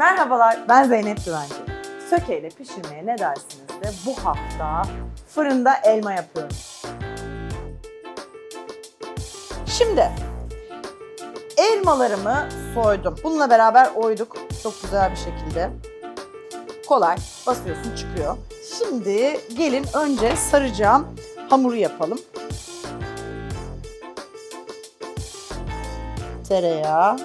Merhabalar, ben Zeynep Güvenci. Sökeyle pişirmeye ne dersiniz de bu hafta fırında elma yapıyorum. Şimdi elmalarımı soydum. Bununla beraber oyduk çok güzel bir şekilde. Kolay, basıyorsun çıkıyor. Şimdi gelin önce saracağım hamuru yapalım. Tereyağı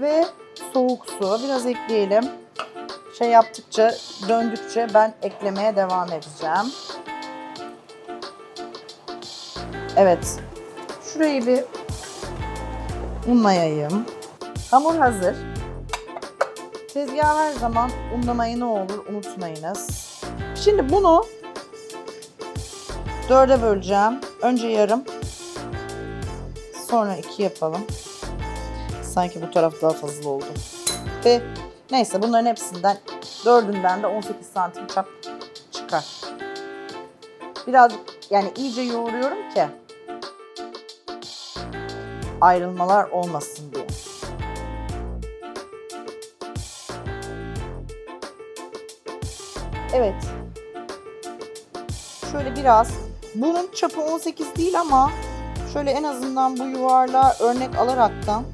ve soğuk su biraz ekleyelim. Şey yaptıkça, döndükçe ben eklemeye devam edeceğim. Evet. Şurayı bir unlayayım. Hamur hazır. Tezgah her zaman unlamayı ne olur unutmayınız. Şimdi bunu dörde böleceğim. Önce yarım. Sonra iki yapalım. Sanki bu taraf daha fazla oldu. Ve neyse bunların hepsinden dördünden de 18 santim çap çıkar. Birazcık yani iyice yoğuruyorum ki ayrılmalar olmasın diye. Evet. Şöyle biraz. Bunun çapı 18 değil ama şöyle en azından bu yuvarlağa örnek alaraktan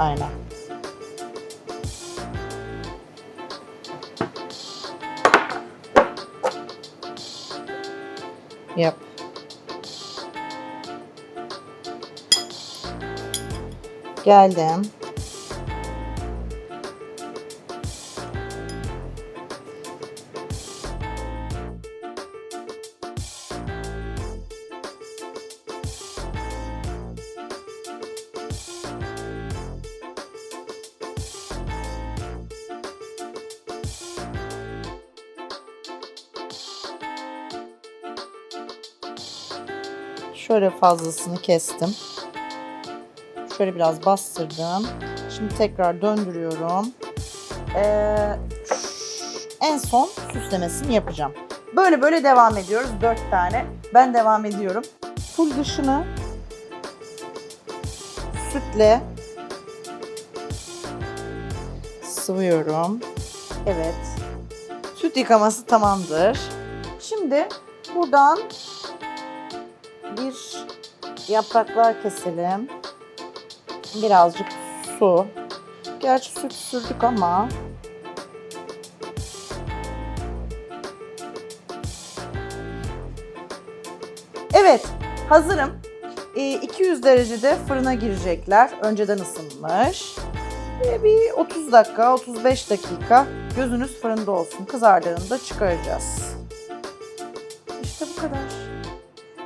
Aynen. Yap. Geldim. Şöyle fazlasını kestim. Şöyle biraz bastırdım. Şimdi tekrar döndürüyorum. Ee, en son süslemesini yapacağım. Böyle böyle devam ediyoruz. Dört tane. Ben devam ediyorum. Full dışını sütle sıvıyorum. Evet. Süt yıkaması tamamdır. Şimdi buradan bir yapraklar keselim. Birazcık su. Gerçi süt sürdük ama Evet, hazırım. Ee, 200 derecede fırına girecekler. Önceden ısınmış. Ee, bir 30 dakika, 35 dakika gözünüz fırında olsun. Kızardığında çıkaracağız.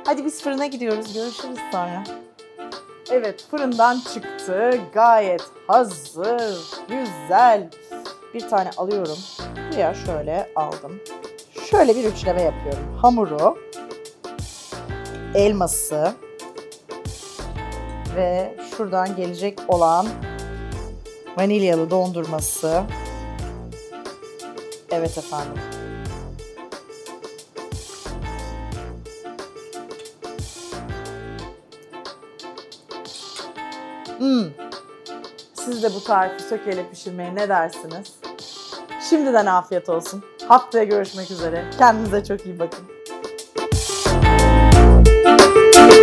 Hadi biz fırına gidiyoruz. Görüşürüz sonra. Evet fırından çıktı. Gayet hazır. Güzel. Bir tane alıyorum. Buraya şöyle aldım. Şöyle bir üçleme yapıyorum. Hamuru, elması ve şuradan gelecek olan vanilyalı dondurması. Evet efendim. Hmm. Siz de bu tarifi sökeyle pişirmeye ne dersiniz? Şimdiden afiyet olsun. Haftaya görüşmek üzere. Kendinize çok iyi bakın.